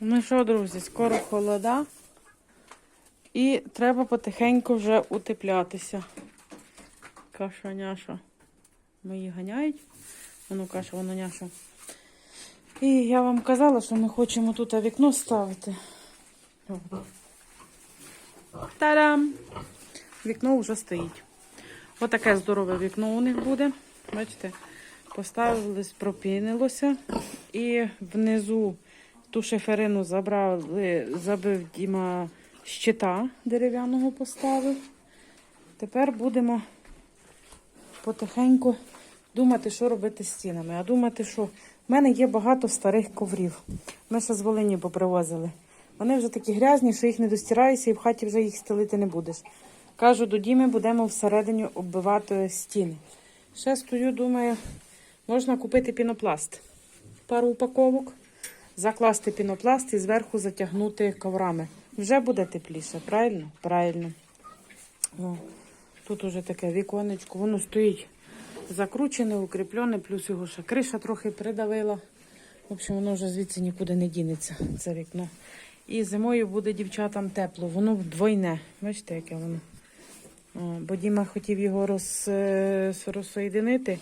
Ну що, друзі, скоро холода. І треба потихеньку вже утеплятися. Каша няша. Мої ганяють. Воно каша, воно няша. І я вам казала, що ми хочемо тут вікно ставити. Та-дам! Вікно вже стоїть. Отаке здорове вікно у них буде. Бачите, поставилось, пропінилося. І внизу ту шиферину забрали, забив Діма щита дерев'яного поставив. Тепер будемо потихеньку думати, що робити з стінами. А думати, що в мене є багато старих коврів. Ми ще з Волині попривозили. Вони вже такі грязні, що їх не достираєшся і в хаті вже їх стелити не будеш. Кажу, до Діми будемо всередині оббивати стіни. Ще стою, думаю, можна купити пінопласт. Пару упаковок, закласти пінопласт і зверху затягнути коврами. Вже буде тепліше, правильно? Правильно. О, тут уже таке віконечко, воно стоїть закручене, укріплене, плюс його ще криша трохи придавила. В общем, воно вже звідси нікуди не дінеться, це вікно. І зимою буде дівчатам тепло, воно двойне. Бачите, яке воно. О, бо Діма хотів його роз, е, розсоєдинити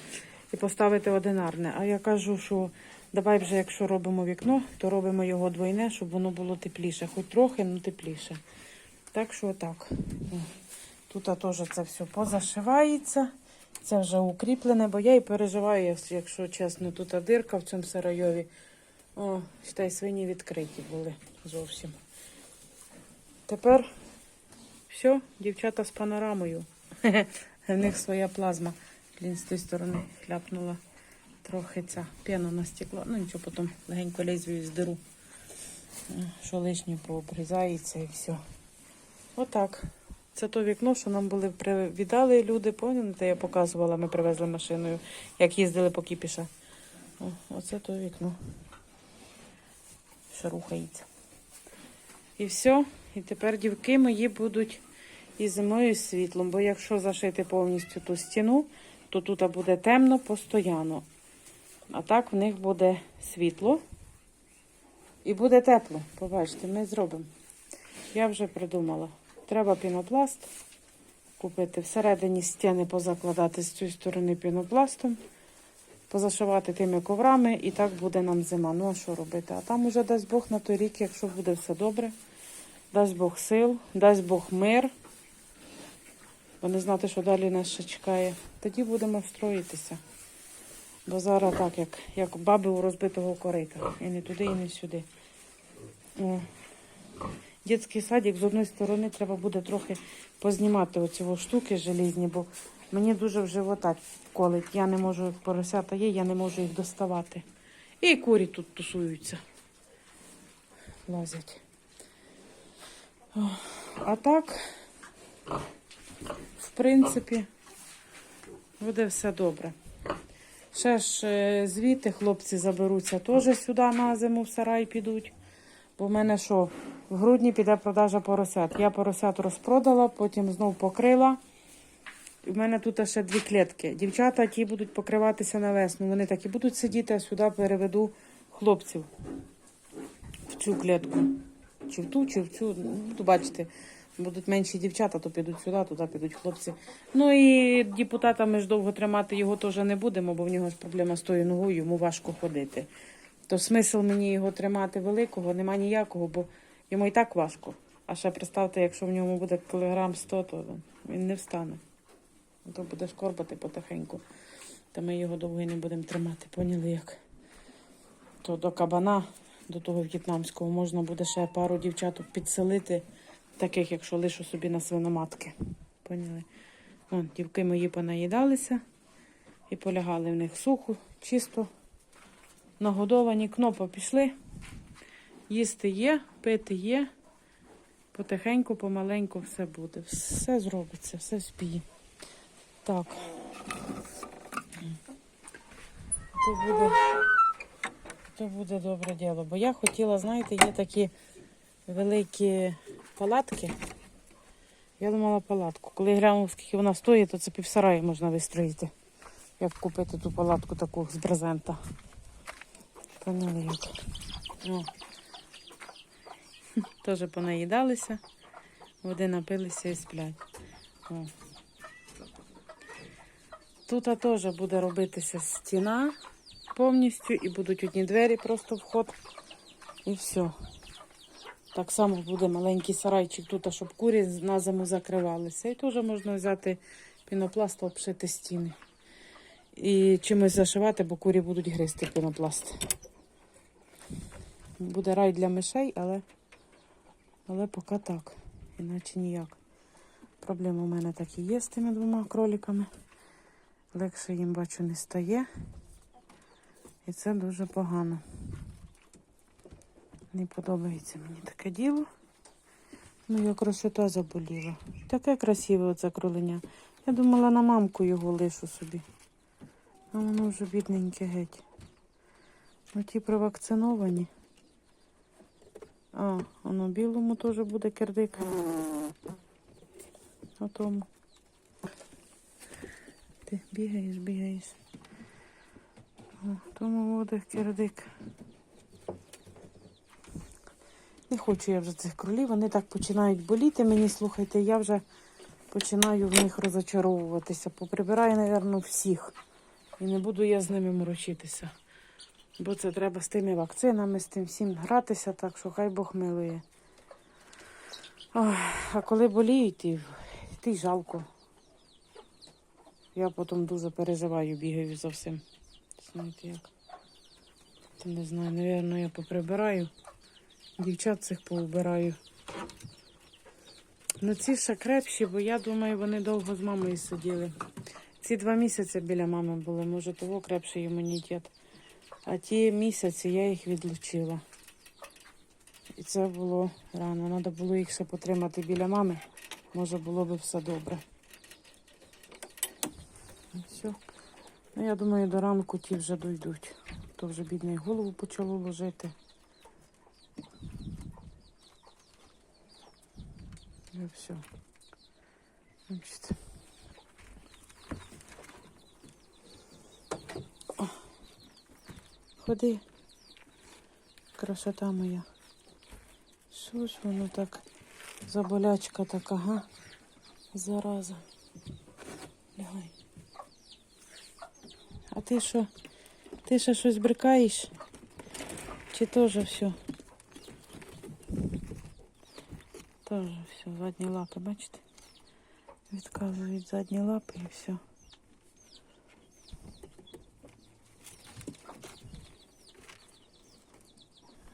і поставити одинарне. А я кажу, що давай вже, якщо робимо вікно, то робимо його двойне, щоб воно було тепліше. Хоч трохи, але тепліше. Так що отак. Тут теж це все позашивається. Це вже укріплене, бо я і переживаю, якщо чесно, тут дирка в цьому сарайові. О, считай, свині відкриті були зовсім. Тепер все, дівчата з панорамою. В них своя плазма. Блін, з тієї сторони хляпнула трохи ця пена на стекло. Ну нічого, потім легенько лезвію здеру. Е, Що лишнє пообрізається і все. Отак. Це то вікно, що нам були віддали люди, пам'ятаєте, я показувала, ми привезли машиною, як їздили по кіпіша. О, оце то вікно. Що рухається. І все. І тепер дівки мої будуть і зимою і світлом. Бо якщо зашити повністю ту стіну, то тут буде темно постійно. А так в них буде світло і буде тепло. Побачите, ми зробимо. Я вже придумала. Треба пінопласт купити. Всередині стіни позакладати з цієї сторони пінопластом, позашивати тими коврами, і так буде нам зима. Ну а що робити? А там уже дасть Бог на той рік, якщо буде все добре. Дасть Бог сил, дасть Бог мир. Бо не знати, що далі нас ще чекає. Тоді будемо строїтися. Бо зараз так, як, як баби у розбитого корита. І не туди, і не сюди. О. Дітський садик з одної сторони треба буде трохи познімати оці штуки желізні, бо мені дуже в живота колить. Я не можу, поросята є, я не можу їх доставати. І курі тут тусуються. Лазять. О, А так, в принципі, буде все добре. Ще ж е, звідти хлопці заберуться теж сюди на зиму в сарай підуть. Бо в мене що, в грудні піде продажа поросят. Я поросят розпродала, потім знов покрила. В мене тут ще дві клітки. Дівчата ті будуть покриватися на весну. Вони так і будуть сидіти, а сюди переведу хлопців в цю клітку. Чи в ту, чи в цю. Ну, Буду бачити. Будуть менші дівчата, то підуть сюди, туди підуть хлопці. Ну і депутата ми ж довго тримати його теж не будемо, бо в нього ж проблема з тою ногою, йому важко ходити. То смисл мені його тримати великого нема ніякого, бо йому і так важко. А ще представте, якщо в ньому буде кілограм 100, то він не встане. То буде шкорбати потихеньку. Та ми його довго не будемо тримати. Поняли як? То до кабана, до того в'єтнамського, можна буде ще пару дівчаток підселити, таких, якщо лишу собі на свиноматки. Поняли? Вон, дівки мої понаїдалися і полягали в них сухо, чисто нагодовані, кнопа пішли. Їсти є, пити є. Потихеньку, помаленьку все буде. Все зробиться, все спіє. Так. То буде, то буде добре діло. Бо я хотіла, знаєте, є такі великі палатки. Я думала палатку. Коли я глянула, скільки вона стоїть, то це півсараї можна вистроїти. Як купити ту палатку таку з брезента. Поняли як. Теж понаїдалися, води напилися і сплять. О. Тут теж буде робитися стіна повністю і будуть одні двері, просто вход. І все. Так само буде маленький сарайчик тут, щоб курі на зиму закривалися. І теж можна взяти пінопласт, обшити стіни. І чимось зашивати, бо курі будуть гризти пінопласт. Буде рай для мишей, але, але поки так. Іначе ніяк. Проблема у мене так і є з тими двома кроликами. Легше їм бачу не стає. І це дуже погано. Не подобається мені таке діло. Ну, як красота заболіла. Таке красиве оце кроленя. Я думала, на мамку його лишу собі. А воно вже бідненьке геть. Ну ті провакциновані. А, воно білому теж буде кирдик. На тому. Ти бігаєш, бігаєш. О, тому буде кирдик. Не хочу я вже цих кролів, вони так починають боліти. Мені слухайте, я вже починаю в них розочаровуватися. Поприбираю, мабуть, всіх. І не буду я з ними морочитися. Бо це треба з тими вакцинами, з тим всім гратися, так що хай Бог милує. Ой, а коли боліють, ти й жалко. Я потім дуже переживаю, бігаю за всім. Знаєте як? Не знаю, напевно, я поприбираю. Дівчат цих поубираю. Ну ці ще крепші, бо я думаю, вони довго з мамою сиділи. Ці два місяці біля мами були, може, того крепший імунітет. А ті місяці я їх відлучила. І це було рано. Треба було їх ще потримати біля мами. Може було б все добре. І все. Ну, я думаю, до ранку ті вже дойдуть. То вже бідний голову почало ложити. І все. Значить. О, Ходи. Красота моя. Що ж воно так? Заболячка така, га? Зараза. Лягай. А ти що? Ти ще щось брикаєш? Чи теж все? Теж все, задні лапи, бачите? Відказують задні лапи і все.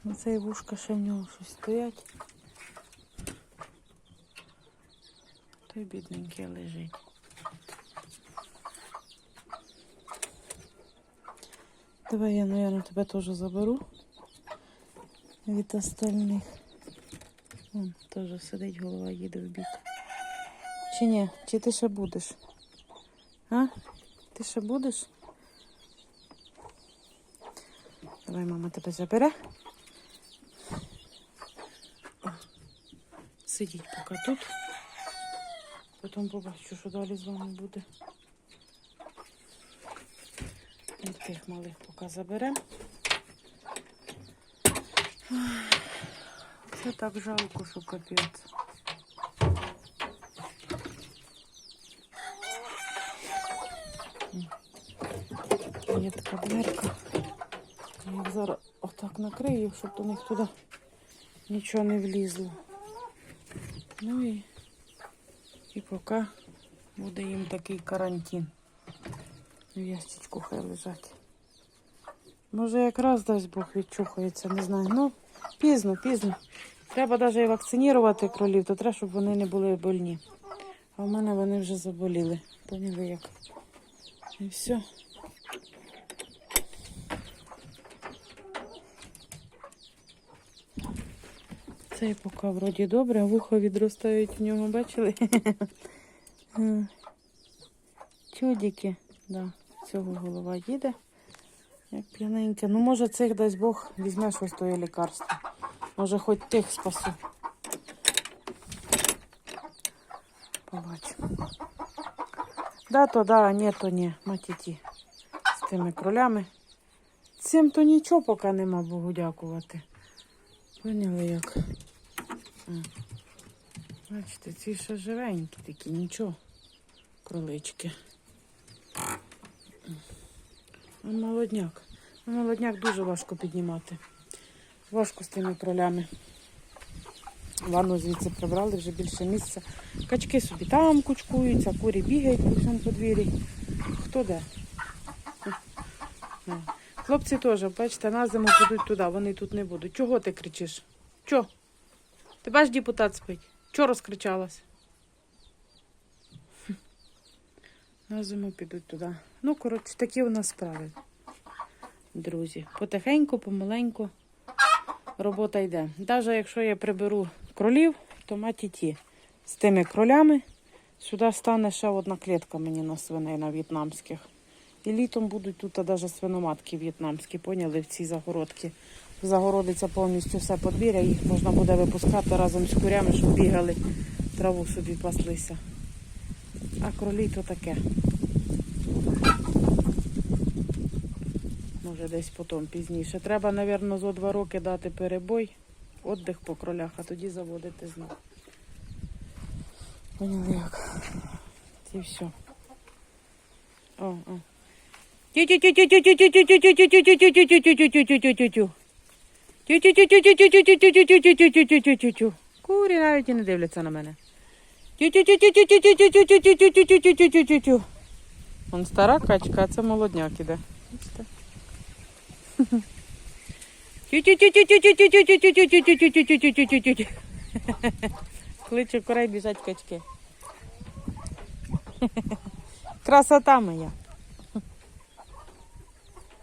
Оцей вушка ще в нього щось стоять. Той бідненький лежить. Давай я, наверное, тебе теж заберу від остальних. Вон теж сидить, голова їде в бік. Чи ні? Чи ти ще будеш? А? Ти ще будеш? Давай мама тебе забере. Сидіть поки тут. Потім побачу, що далі з вами буде. І тих малих поки заберемо. Це так жалко, що капець. Є така дверка. Я зараз отак накрию, щоб до них туди нічого не влізло. Ну і, і поки буде їм такий карантин. В ящичку хай лежать. Може якраз дасть Бог відчухається, не знаю. Ну, пізно, пізно. Треба навіть і вакцинувати кролів, то треба, щоб вони не були больні. А в мене вони вже заболіли. Поняли як. І все. Цей поки вроді добре, а вухо відростають в нього, бачили? Е, Чудики, да, цього голова їде. Як п'яненьке. Ну, може, цих дасть Бог візьме щось твоє лікарство. Може, хоч тих спасу. Побачимо. Да, то да, а ні, то ні. Матіті з тими кролями. Цим то нічого поки нема, Богу дякувати. Поняли як? Бачите, ці ще живенькі такі, нічого. Кролички. А молодняк. Молодняк дуже важко піднімати. Важко з тими кролями. Ванну звідси прибрали вже більше місця. Качки собі там кучкуються, курі бігають по всьому подвір'ї. Хто де? Ну. Хлопці теж, бачите, на зиму підуть туди, вони тут не будуть. Чого ти кричиш? Чо? Ти бачиш, депутат спить? Чого розкричалась? На зиму підуть туди. Ну, коротше, такі у нас справи. Друзі. Потихеньку, помаленьку робота йде. Навіть якщо я приберу кролів, то маті ті. З тими кролями сюди стане ще одна клітка мені на свиней на в'єтнамських. І літом будуть тут навіть свиноматки в'єтнамські, поняли, в ці загородки. Загородиться повністю все подвір'я, їх можна буде випускати разом з курями, щоб бігали, траву собі паслися. А кролі то таке. Може десь потім пізніше. Треба, мабуть, зо два роки дати перебой, віддих по кролях, а тоді заводити знову. Ну, Поняли як. Це все. О, о. Курі навіть і не дивляться на мене. Тю-тю-тю-тю-тю-тю-тю-тю-тю-тю-тю-тю-тю-тю-тю-тю. Вон стара качка, а це молодняк іде. Бачите? Тю-тю-тю-тю-тю-тю-тю-тю-тю-тю-тю-тю-тю-тю-тю-тю-тю-тю-тю. Кличе курей біжать качки. Красота моя.